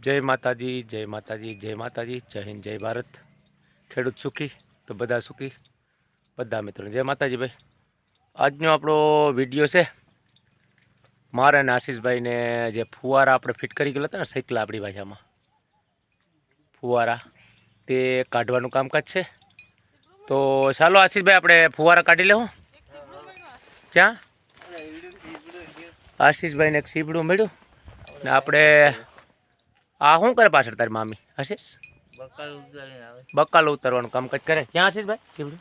જય માતાજી જય માતાજી જય માતાજી, જય હિન્દ, જય ભારત. ખેડૂત સુખી તો બધા સુખી, બધા મિત્રો જય માતાજી ભાઈ. આજનો આપણો વીડિયો છે, મારે અને આશીષભાઈને જે ફુવારા આપણે ફિટ કરી ગયેલા હતા ને સાયકલ આપણી ભાષામાં ફુવારા, તે કાઢવાનું કામકાજ છે. તો ચાલો આશીષભાઈ, આપણે ફુવારા કાઢી લેવું. ક્યાં? આશીષભાઈને એક સીબડું મળ્યું. ને આપણે આ શું કરે પાછળ તારી મામી? આશીષ બકાલ ઉતારીને કામ કઈ કામકાજ કરે? ક્યાં આશિષિષભાઈ શીવડું?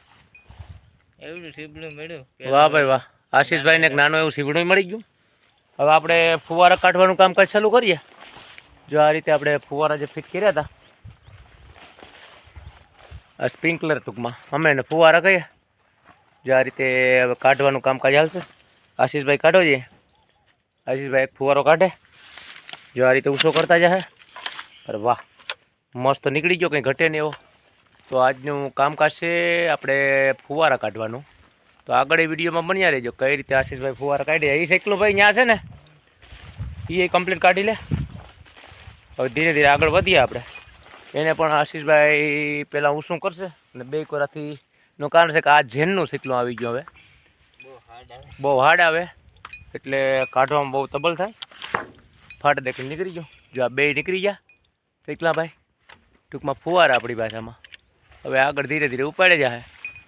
એવું સીબડું મળ્યું. વાહ ભાઈ વાહ. આશીષભાઈને એક નાનું એવું સીબડું મળી ગયું. હવે આપણે ફુવારા કાઢવાનું કામકાજ ચાલુ કરીએ? જો આ રીતે આપણે ફુવારા જે ફિટ કર્યા હતા આ સ્પ્રિંકલર ટૂંકમાં. અમે એને ફુવારા કહીએ. જો આ રીતે હવે કાઢવાનું કામકાજ હાલશે. આશીષભાઈ કાઢો જઈએ આશીષભાઈ એક ફુવારો કાઢે. જો આ રીતે ઊંચો કરતા જાય અરે વાહ, મસ્ત નીકળી ગયો કંઈ ઘટે નહીં એવો. તો આજનું કામકાજ છે આપણે ફુવારા કાઢવાનું. તો આગળ એ વિડીયોમાં બન્યા રહેજો, કઈ રીતે આશીષભાઈ ફુવારા કાઢી એ સાયકલું ભાઈ ત્યાં છે ને એ કમ્પ્લીટ કાઢી લે. હવે ધીરે ધીરે આગળ વધીએ આપણે. એને પણ આશીષભાઈ પહેલાં હું શું કરશે અને બે કોરાથી નું કારણ છે કે આ જેનનું સાયકલું આવી ગયું હવે. બહુ હાર્ડ આવે. એટલે કાઢવામાં બહુ તબલ થાય. ફાટ દેખી નીકળી ગયો. જો આ બે નીકળી ગયા. ભાઈ? ટૂંકમાં ફુવારા આપણી ભાષામાં. હવે આગળ ધીરે ધીરે ઉપાડે જાય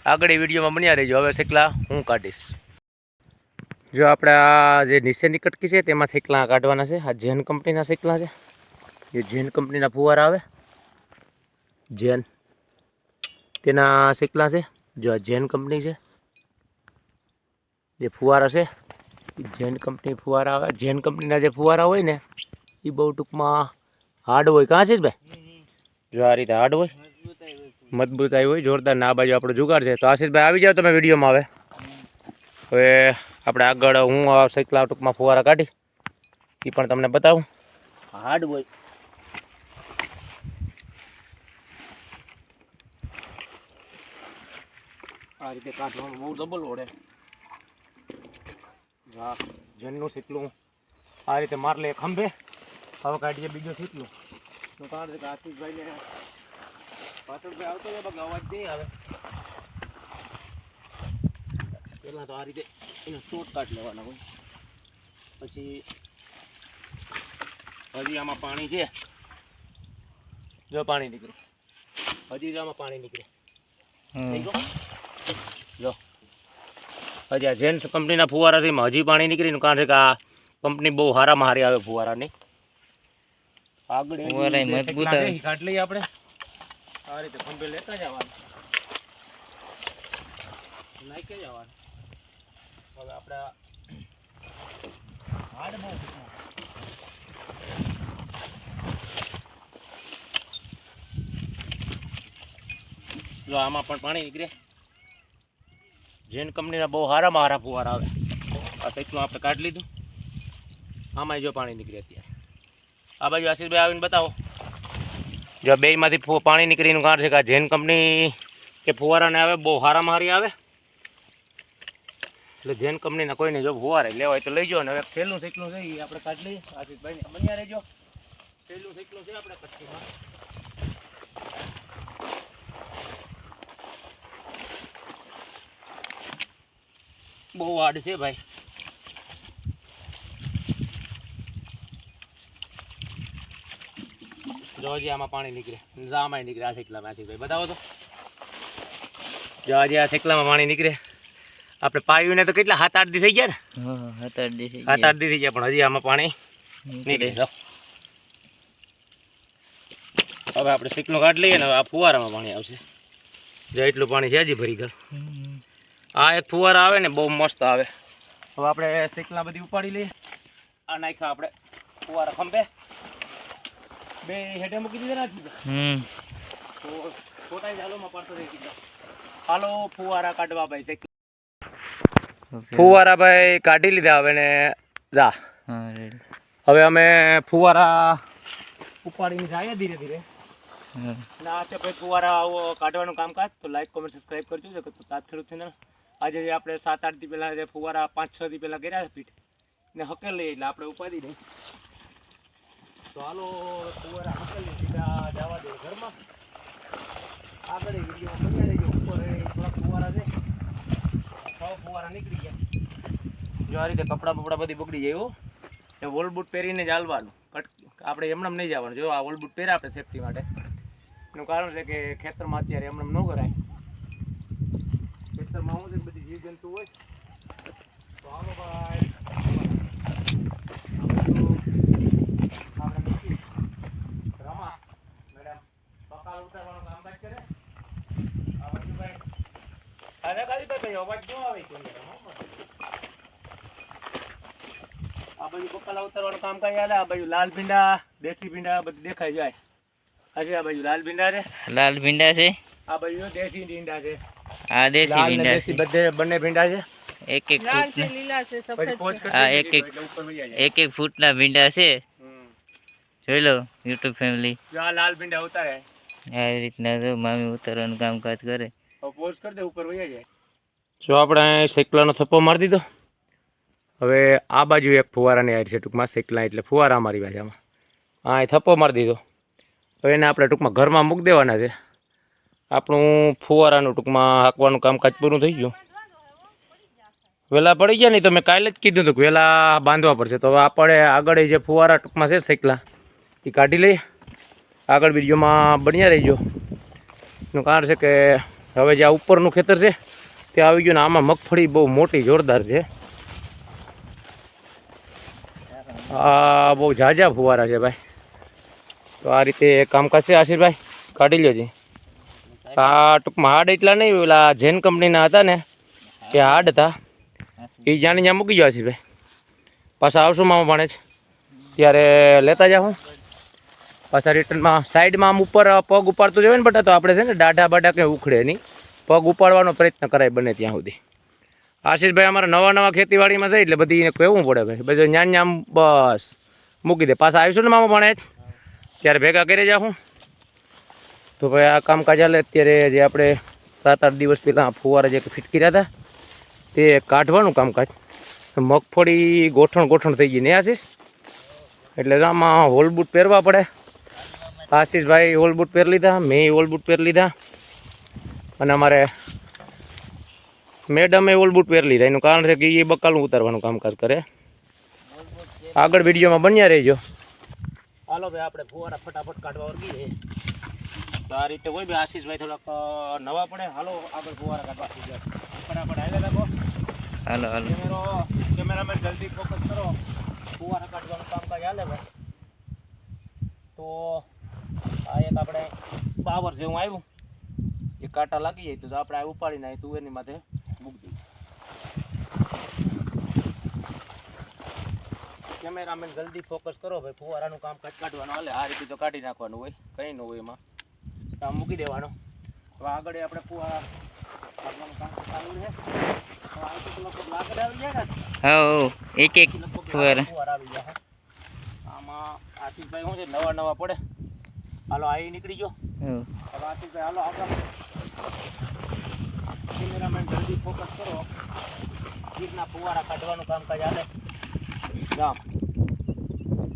આગળ એ વિડીયોમાં બન્યા રહેજો. હવે શેકલા હું કાઢીશ. જો આપણે આ જે નીચેની કટકી છે, તેમાં શેકલા કાઢવાના છે. આ જૈન કંપનીના શેકલા છે. જે જૈન કંપનીના ફુવારા આવે. જૈન. તેના શેકલા છે. જો આ જૈન કંપની છે, જે ફુવારા છે, એ જૈન કંપની ફુવારા આવે. જૈન કંપનીના જે ફુવારા હોય ને, એ બહુ ટૂંકમાં હાર્ડ હોય. કાં છે ભાઈ? જો આ રીતે હાર્ડ હોય. મજબૂતાઈ હોય હોય. જોરદાર ના બાજુ આપણો જુગાડ છે. તો આશીષભાઈ આવી જાઓ તમે વિડીયોમાં હવે. હવે આપણે આગળ હું આ સૈકલા ટૂંકમાં ફુવારા કાઢી. એ પણ તમને બતાવું. હાર્ડ હોય. આ રીતે કાઢવાનું બહુ ડબલ હા જેનનું સીટલું આ રીતે માર લે ખંભે. હવે કાઢીએ બીજો સીટલું તો કારણ છે ને પાછળ પાછળથી આવતો હોય અવાજ નહીં આવે. પહેલાં તો આ રીતે એનો શોર્ટ કાઢ લેવાના હોય. પછી હજી આમાં પાણી છે. જો પાણી નીકળ્યું. હજી જો આમાં પાણી નીકળે જો. હજી આ જેન્સ કંપનીના ફુવારા છે એમાં હજી પાણી નીકળીનું કારણ છે કે આ કંપની બહુ હારામાં હારી આવે ફુવારાની. આગળ એની મજબૂત સેકલા છે, આવે. ઈ કાઢ લઈએ આપણે. આ રીતે ખંભે લેતા જવાનું. નાખી જવાનું. હવે આપણે હાડ બહુ જો આમાં પણ પાણી નીકળે. જેન કંપનીના બહુ હારામાં હારા ફુવાર આવે. આ સાઈકલું આપણે કાઢી લીધું. આમાં જો પાણી નીકળે અત્યારે. આ બાજુ આશીષભાઈ આવીને બતાવો. જો બેયમાંથી ફુ- પાણી નીકળીનું કારણ છે કે આ જૈન કંપની કે ફુવારાને આવે, બહુ હારામાં હારી આવે. એટલે જેન કંપનીના કોઈને જો ફુવારે લેવા હોય તો લઈ જાઓ ને. હવે સહેલું સાયકલું છે એ આપણે કાઢી લઈએ. આશીષભાઈને બન્યા રહેજો. સહેલું સાયકલું છે આપણે કચ્છીમાં બહુ વાડ છે ભાઈ. જો હજી આમાં પાણી નીકળે. જો નીકળે આ શેકલામાં આશીષભાઈ બતાવો તો. જોજી આ શેકલામાં પાણી નીકળે. આપણે પાયુને તો કેટલા સાત આઠ દી થઈ ગયા ને? સાત આઠ દી થઈ સાત આઠ દી થઈ ગયા પણ હજી આમાં પાણી નીકળે. જો. હવે આપણે શેકલો કાઢ લઈએ ને હવે આ ફુવારામાં પાણી આવશે. જો એટલું પાણી છે હજી ભરી ગયું. આ એક ફુવારા આવે ને બહુ મસ્ત આવે. હવે આપણે શેકલા બધી ઉપાડી લઈએ. આ નાખ્યા આપણે ફુવારા ખંભે. બે હેઠે મૂકી દીધા નથી હમ. તો ફોટા ચાલોમાં પડતો રહી દીધા હાલો ફુવારા કાઢવા ભાઈ ફુવારા ભાઈ કાઢી લીધા હવે ને જા. હવે અમે ફુવારા ઉપાડીને જાય ધીરે ધીરે. ના છે ભાઈ ફુવારા આવો કાઢવાનું કામકાજ. તો લાઈક કોમેન્ટ સબસ્ક્રાઈબ કરજો. તો તાત ખેડૂત ચેનલ આજે જે આપણે સાત આઠ દી પહેલાં જે ફુવારા પાંચ છ દી પહેલાં કર્યા છે પીઠ ને હકેલ લઈએ એટલે આપણે ઉપાડી દઈએ. તો હાલો ફુવારા મોકલી સીધા જવા દે ઘરમાં. આગળ વીડિયો બન્યા રહેજો. ઉપર એ થોડાક ફુવારા છે. છ ફુવારા નીકળી ગયા. જો આ રીતે કપડાં બપડા બધી બગડી જાય હો. એ વોલ બૂટ પહેરીને જ હાલવાનું. કટ, આપણે એમનેમ નહીં જવાનું. જો આ વોલ બૂટ પહેર્યા આપણે સેફટી માટે. એનું કારણ છે કે ખેતરમાં અત્યારે એમનેમ ન કરાય. ખેતરમાં શું છે બધી જીવજંતુ હોય. તો હાલો ભાઈ આપણે મૂકી. રમા મેડમ પકાલ ઉતારવાનું કામકાજ કરે આ બાજુ ભાઈ અરે કાળીભાઈ ભાઈ અવાજ ન આવે કેમેરામાં આ બાજુ પકાલા ઉતારવાનું કામકાજ યાદ આ બાજુ લાલ ભીંડા દેશી ભીંડા બધું દેખાઈ જાય આજે આ બાજુ લાલ ભીંડા છે લાલ ભીંડા છે આ બાજુ દેશી ભીંડા છે આ દેશી લાલ ને ભીંડા દેશી છે બધે બંને ભીંડા છે એક એક લાલ છે ફૂટના લીલા છે પછી સફેદ પોચ છે હા, કરી એક- એક. એટલે ઉપર વહી જાય એક એક ફૂટના ભીંડા છે હમ. જોઈ લો યુટ્યુબ ફેમિલી જો આ લાલ ભીંડા ઉતારે આવી રીતના જો મામી ઉતારવાનું કામકાજ કરે હવે પોઝ કરી દે ઉપર વહી જાય જો આપણે સેકલાનો થપ્પો મારી દીધો. હવે આ બાજુ એક ફુવારાની આર છે ટૂંકમાં સેકલા એટલે ફુવારા મારી ભાષામાં હા એ થપ્પો મારી દીધો. હવે એને આપણે ટૂંકમાં ઘરમાં મૂકી દેવાના છે. આપણું ફુવારાનું ટૂંકમાં હાંકવાનું કામકાજ પૂરું થઈ ગયું. વહેલા પડી ગયા નહીં તો મેં કાલે જ કીધું હતું કે વહેલા બાંધવા પડશે. તો હવે આપણે આગળ જે ફુવારા ટૂંકમાં છે સેકલા એ કાઢી લઈએ. આગળ વિડીયોમાં બન્યા રહીજો. એનું કારણ છે કે હવે જે આ ઉપરનું ખેતર છે તે આવી ગયું ને આમાં મગફળી બહુ મોટી જોરદાર છે. આ બહુ ઝાઝા ફુવારા છે ભાઈ. તો આ રીતે કામકાજ છે આશીર્ભાઈ? કાઢી લ્યો જી. આ ટૂંકમાં હાડ એટલા નહીં પેલા જૈન કંપનીના હતા ને, એ હાડ હતા. એ જાણી ત્યાં મૂકી ગયો આશીષભાઈ પાછા આવશું મામા ભણે જ. ત્યારે લેતા જાઉં પાછા રિટર્નમાં સાઈડમાં આમ ઉપર પગ ઉપાડતું જવાય ને બટા, તો આપણે છે ને દાઢા બાઢા કંઈ ઉખડે નહીં. પગ ઉપાડવાનો પ્રયત્ન કરાય બને ત્યાં સુધી. આશીષભાઈ અમારા નવા નવા ખેતીવાડીમાં છે એટલે બધી એને કહેવું પડે ભાઈ. બધું ન્યાન ન્યામ બસ. મૂકી દે. પાછા આવીશું ને મામા ભણે ત્યારે ભેગા કરી જાઉં તો ભાઈ આ કામકાજ હાલે. અત્યારે જે આપણે સાત આઠ દિવસ પહેલાં ફુવારા જે ફિટ કર્યા હતા, તે કાઢવાનું કામકાજ. મગફળી ગોઠણ ગોઠણ થઈ ગઈ ને આશીષ? એટલે આમાં હોલ બૂટ પહેરવા પડે. આશીષભાઈ હોલ બૂટ પહેરી લીધા, મેં હોલ બૂટ પહેરી લીધા. અને અમારે મેડમે ઓલ બૂટ પહેરી લીધા. એનું કારણ છે કે એ બકાલું ઉતારવાનું કામકાજ કરે. આગળ વિડીયોમાં બન્યા રહેજો. હાલો ભાઈ આપણે ફુવારા ફટાફટ કાઢવા વર્ગી તો આ રીતે હોય ભાઈ આશીષભાઈ થોડાક નવા પડે. હાલો આગળ ફુવારા કાઢવા ફટાફટ આવ્યા રાખો. હાલો હાલો. કેમેરો કેમેરામેન જલ્દી ફોકસ કરો. ફુવારા કાઢવાનું કામકાજ હાલે ભાઈ. તો આ એક આપણે પાવર જેવું આવ્યું. એ કાંટા લાગી જાય તો આપણે આ ઉપાડીને તું એની માથે મૂકી દઈએ. કેમેરામેન જલ્દી ફોકસ કરો ભાઈ. ફુવારાનું કામકાજ કાઢવાનું હાલે. આ રીતે તો કાઢી નાખવાનું હોય. કંઈ ન હોય એમાં. કામ આમ મૂકી દેવાનો. હવે આગળ આપણે ફુવારા કાઢવાનું કામ ચાલુ છે. એક એક ફુવારા. આવી જાય આમાં આશીષભાઈ શું છે? નવા નવા પડે. હાલો આવી નીકળી ગયો. હવે આશીષભાઈ હાલો આગળ. કેમેરામેન જલ્દી ફોકસ કરો. ગીરના ફુવારા કાઢવાનું કામકાજ હાલે. જામ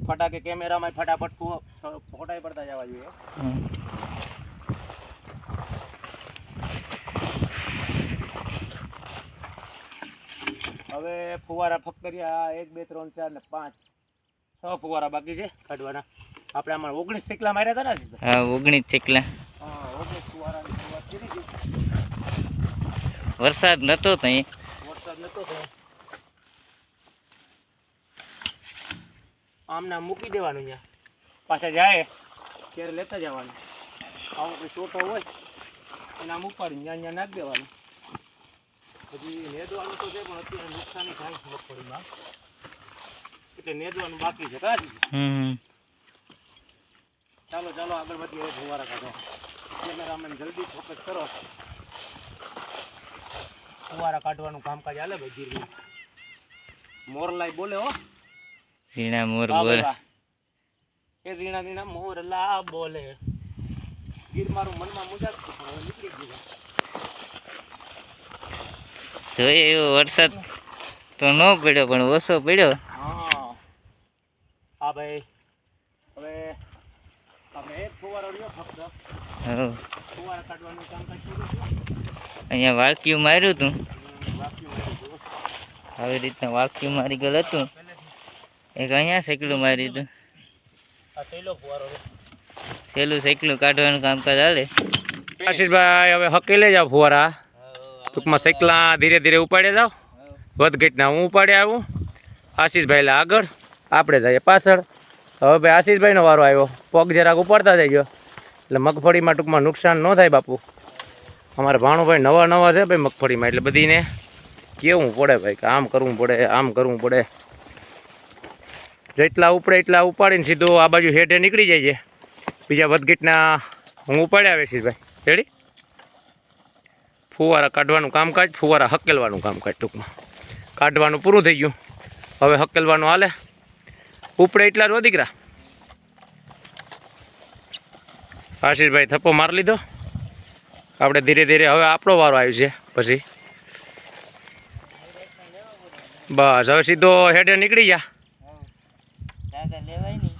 ફટાકે કેમેરામાં ફટાફટ ફોટાઈ પડતા જવા જોઈએ. હવે ફુવારા ફક્ત રહ્યા એક બે ત્રણ ચાર ને પાંચ. છ ફુવારા બાકી છે કાઢવાના. આપણે આમાં ઓગણીસ ચીકલા માર્યા હતા ને ઓગણીસ ચીકલા હા ઓગણીસ હતી વરસાદ નતો તઈ. વરસાદ નતો આમને આમ મૂકી દેવાનું અહીંયા પાછા જાય? ત્યારે લેતા જવાનું? આવો કોઈ છોટો હોય એને આમ ઉપાડી ત્યાં ત્યાં નાખી દેવાનું. પછી નેદવાનું તો છે પણ અત્યારે નુકસાની થાય છે મગફળીમાં. એટલે નેદવાનું બાકી છે કાજી ચાલો ચાલો આગળ વધીએ હવે ફુવારા કાઢો. કેમેરામેન જલ્દી ફોકસ કરો. ફુવારા કાઢવાનું કામકાજ હાલે ભાઈ ગીરમાં મોરલાઈ બોલે હો. ઝીણા મોર બોલે. એ ઝીણા ઝીણા મોરલા બોલે. ગીર મારું મનમાં મુજાત નીકળી ગયું જોઈએ એવો વરસાદ તો ન પડ્યો પણ ઓછો પડ્યો. હા. હા ભાઈ હવે હો અહીંયા વાક્યું માર્યું હતું આવી રીતના વાક્યું મારી ગયેલ હતું. એક અહીંયા સેકલું માર્યું હતું પેલું સેકલું કાઢવાનું કામકાજ હાલે? આશીષભાઈ, હવે હકેલે જાવ ફુવારા. ટૂંકમાં સાયકલા ધીરે ધીરે ઉપાડે જાઓ. વધઘટના હું ઉપાડે આવું. આશીષભાઈ આગળ. આપણે જઈએ પાછળ. હવે ભાઈ આશીષભાઈનો વારો આવ્યો. પગ જરાક ઉપાડતા જઈજો. એટલે મગફળીમાં ટૂંકમાં નુકસાન ન થાય બાપુ. અમારા ભાણુભાઈ નવા નવા છે ભાઈ મગફળીમાં, એટલે બધીને કેવું પડે ભાઈ, કે આમ કરવું પડે, આમ કરવું પડે. જેટલા ઉપડે એટલા ઉપાડીને સીધું આ બાજુ હેઠે નીકળી જાય છે. બીજા વધગીટના હું ઉપાડ્યા ભાઈ. રેડી ફુવારા કાઢવાનું કામકાજ, ફુવારા હકેલવાનું કામકાજ ટૂંકમાં. કાઢવાનું પૂરું થઈ ગયું. હવે હકેલવાનું હાલે. ઉપડે એટલા હો દીકરા આશીષભાઈ થપ્પો મારી લીધો. આપણે ધીરે ધીરે હવે આપણો વારો આવ્યો છે. પછી બસ, હવે સીધો હેડે નીકળી ગયા.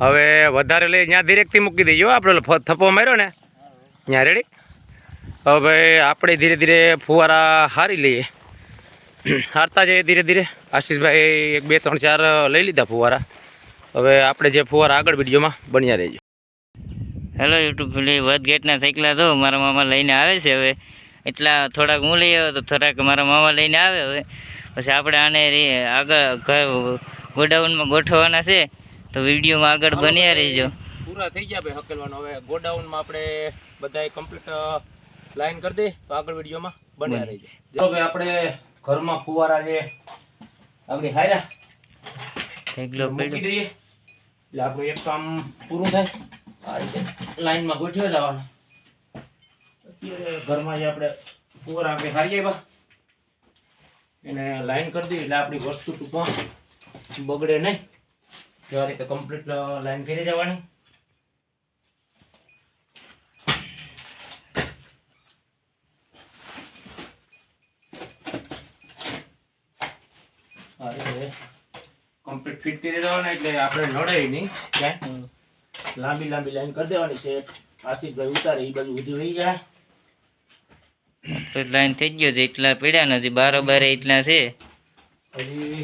હવે વધારે લઈ ત્યાં ધીરેકથી મૂકી દઈએ આપણે. થપ્પો માર્યો ને. ત્યાં રેડી હવે આપણે ધીરે ધીરે ફુવારા હારી લઈએ. હારતા જઈએ ધીરે ધીરે. આશીષભાઈ એક, બે, ત્રણ, ચાર લઈ લીધા ફુવારા. હવે આપણે જે ફુવારા આગળ વિડીયોમાં બન્યા રહેજો. હેલો યુટ્યુબ પેલી વધગેટના સાયકલા તો મારા મામા લઈને આવે છે હવે. એટલા થોડાક હું લઈ આવ્યો તો થોડાક મારા મામા લઈને આવે હવે. પછી આપણે આને આગળ ગોડાઉનમાં ગોઠવવાના છે તો વિડીયોમાં આગળ બન્યા રહીજો. પૂરા થઈ ગયા ભાઈ હકેલવાનો. હવે ગોડાઉનમાં આપણે બધાએ કમ્પ્લીટ લાઈન કરી દે તો આગળ વિડીયોમાં બન્યા બને. રહીજો. જો ભાઈ આપણે ઘરમાં ફુવારા છે. આપણી દઈએ. એટલે આપણું એક કામ પૂરું થાય. આ રીતે લાઈનમાં ગોઠવી ઘરમાં જે આપણે ફુવારા આપણે હારી આવ્યા. એને લાઈન કરી દઈએ એટલે આપણી વસ્તુ ટૂંકમાં બગડે નહીં. જેવા રીતે કમ્પ્લીટ લાઈન કરી જવાની આ કમ્પ્લીટ ફિટ કરી દેવાના એટલે આપણે નડે નહીં. ક્યાંય. લાંબી લાંબી લાઈન કરી દેવાની છે. આશીષભાઈ ઉતારે એ બાજુ ઉધી રહી જાય. તો લાઈન થઈ ગયો છે એટલા પડ્યા નથી બારોબાર એટલા છે. હજી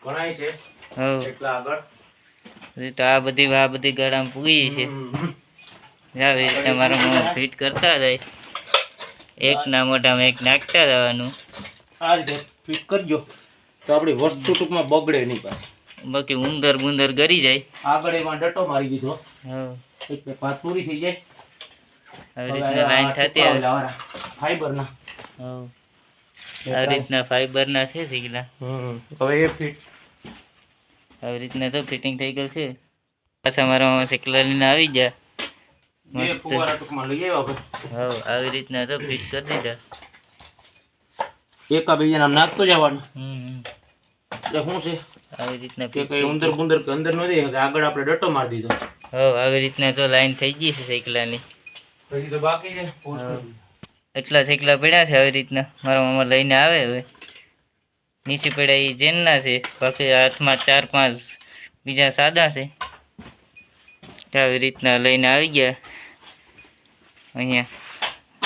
ઘણાય છે એટલા આગળ. તો આ બધી આ બધી ગાડામાં પૂગી છે. આવી રીતે મારા મામા ફિટ કરતા જાય એકના મોઢામાં એક નાખતા જવાનું આ રીતે ફિટ કરજો. તો આપણી વસ્તુ ટૂંકમાં બગડે નહીં પાછી. બાકી ઉંદર બુંદર ગરી જાય. આગળ એમાં ડટો મારી દીધો. એટલે પાંચ પૂરી થઈ જાય. આવી રીતના લાઈન થતી આવે. ફાઈબરના. હવ આવી રીતના ફાઈબરના છે સિગલા હવે એ ફિટ આવી રીતના તો ફિટિંગ થઈ ગયું છે. પાછા મારા સિકલા લઈને આવી ગયા. મસ્ત. આવી રીતના તો ફિટ કરી દીધા. એકા બીજાના નાખતો જવાનું. હમ હમ. શું છે? આવી રીતના કે કઈ ઉંદર બુંદર કે અંદર ન દે આગળ આપણે ડટો મારી દીધો. હો આવી રીતના તો લાઈન થઈ ગઈ છે સાયકલાની પછી તો બાકી છે એટલા સાયકલા પડ્યા છે આવી રીતના. મારા મામા લઈને આવે હવે. નીચે પડ્યા એ જેનના છે. બાકી હાથમાં ચાર પાંચ બીજા સાદા છે. આવી રીતના લઈને આવી ગયા. અહીંયા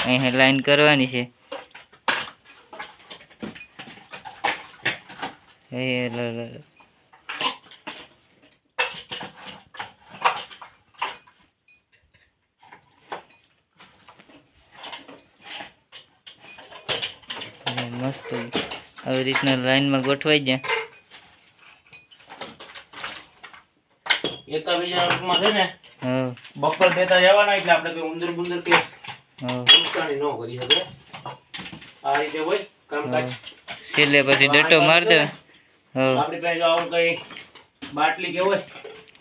અહીંયા લાઈન કરવાની છે. એ લ લ લ. અને મસ્ત આવી રીતના લાઈનમાં ગોઠવાઈ ગયા. એકા બીજા રૂપમાં છે ને હવ બક્કર દેતા જવાના એટલે આપણે કઈ ઉંદર બુંદર કે હવ નુકસાની ન કરી શકે. આ રીતે હોય કામકાજ. છેલ્લે પછી ડટો માર દે. હવ આપણી પાસે જો આવું કઈ બાટલી કે હોય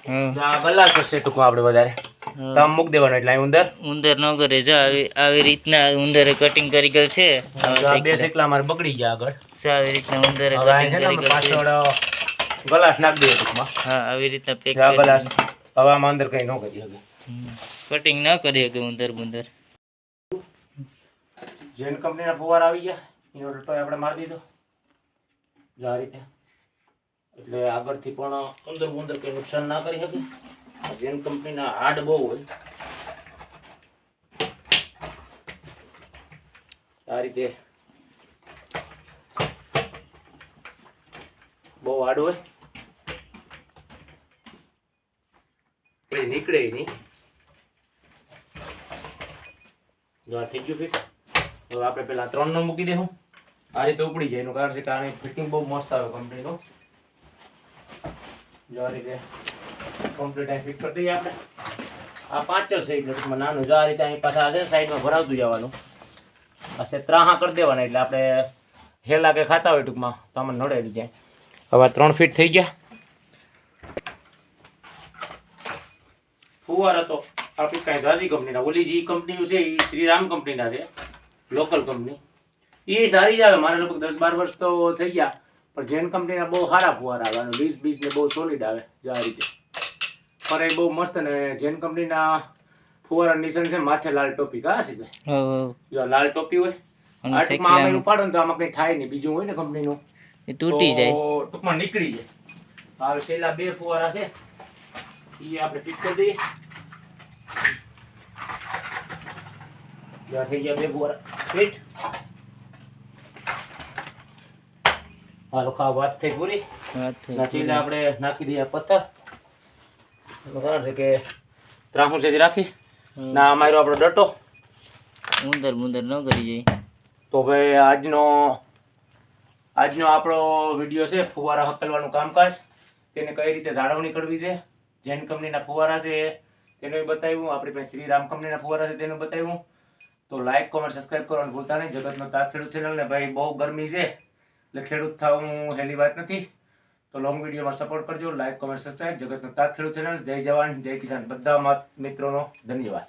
હવ તો આ ગલાસ હશે ટૂંકમાં આપણે વધારે. હવ. મૂક દેવાનો એટલે ઉંદર? ઉંદર ન કરે જો આવી આવી રીતના ઉંદરે કટિંગ કરી ગયેલ છે. આ બે સેકલા મારે બગડી ગયા આગળ. આવી રીતના ઉંદરે કટિંગ કરી ગયેલ પાછળ ગલાસ નાખ દે ટૂંકમાં. હા આવી રીતના પેક ગલાસ હવે અંદર કઈ ન કરી શકે કટિંગ ના કરી શકે ઉંદર બુંદર? જેન કંપનીના ફુવાર આવી ગયા એનો ડટ્ટો આપણે મારી દીધો. જો આ રીતે. એટલે આગળથી પણ ઉંદર બુંદર કંઈ નુકસાન ના કરી શકે. જેમ કંપનીના હાર્ડ બહુ હોય, આ રીતે બહુ હાર્ડ હોય. નીકળે નહીં. જો આ થઈ ગયું ફિટ તો આપણે પેલા ત્રણ નો મૂકી દેવું આ રીતે ઉપડી જાય. એનું કારણ છે કારણ ફિટિંગ બહુ મસ્ત આવે કંપનીનું. જો આ રીતે કમ્પ્લીટ અહીં ફિટ કરી દઈએ આપણે. આ પાંચ છે એટલે નાનું જો આ રીતે અહીં પાછા છે સાઈડમાં ભરાવતું જવાનું. આ ત્રાહા કરી દેવાના એટલે આપણે હેલા કે ખાતા હોય ટૂંકમાં, તો આમાં નડેલી જાય. હવે ત્રણ ફીટ થઈ ગયા. ફુવાર હતો આપણી કાંઈ ઝાઝી કંપનીના, ઓલી જે કંપનીઓ છે એ શ્રીરામ કંપનીના છે લોકલ કંપની એ સારી જ આવે, મારે લગભગ દસ બાર વર્ષ તો થઈ ગયા, પણ જેન કંપનીના બહુ સારા ફુવાર આવે, અને બીસ ને બહુ સોલિડ આવે, જો આ રીતે. એ બહુ મસ્ત ને જેન કંપનીના ફુવારા નિશાન છે માથે લાલ ટોપી કા છે જો લાલ ટોપી હોય આટમાં આમાં ઉપાડો ને તો આમાં કઈ થાય નહીં બીજું હોય ને કંપનીનું એ તૂટી જાય. તો ટૂંકમાં નીકળી જાય. હવે છેલ્લા બે ફુવારા છે એ આપણે ફિટ કરી દઈએ. થઈ ગયા બે ફુવારા. ફિટ હાલો ખા વાત થઈ પૂરી. છેલ્લે આપણે નાખી દઈએ પથ્થર. કારણ છે કે ત્રાહું સેજ રાખી? ના અમારો આપણો ડટો. ઉંદર મુંદર ન કરી જાય. તો ભાઈ આજનો આજનો આપણો વીડિયો છે ફુવારા હકલવાનું કામકાજ. તેને કઈ રીતે જાળવણી કરવી છે? જૈન કંપનીના ફુવારા છે તેનું બતાવ્યું. આપણી પાસે શ્રીરામ કંપનીના ફુવારા છે તેનું બતાવ્યું. તો લાઇક કોમેન્ટ સબસ્ક્રાઈબ કરવાનું ભૂલતા નહીં. જગતનો તાત ખેડૂત ચેનલ ને ભાઈ બહુ ગરમી છે. એટલે ખેડૂત થવું હેલી વાત નથી. તો લોંગ વિડીયોમાં સપોર્ટ કરજો લાઈક કોમેન્ટ સબસ્ક્રાઈબ જગતનો તાત ખેડૂત ચેનલ જય જવાન, જય કિસાન. બધા માત મિત્રોનો ધન્યવાદ.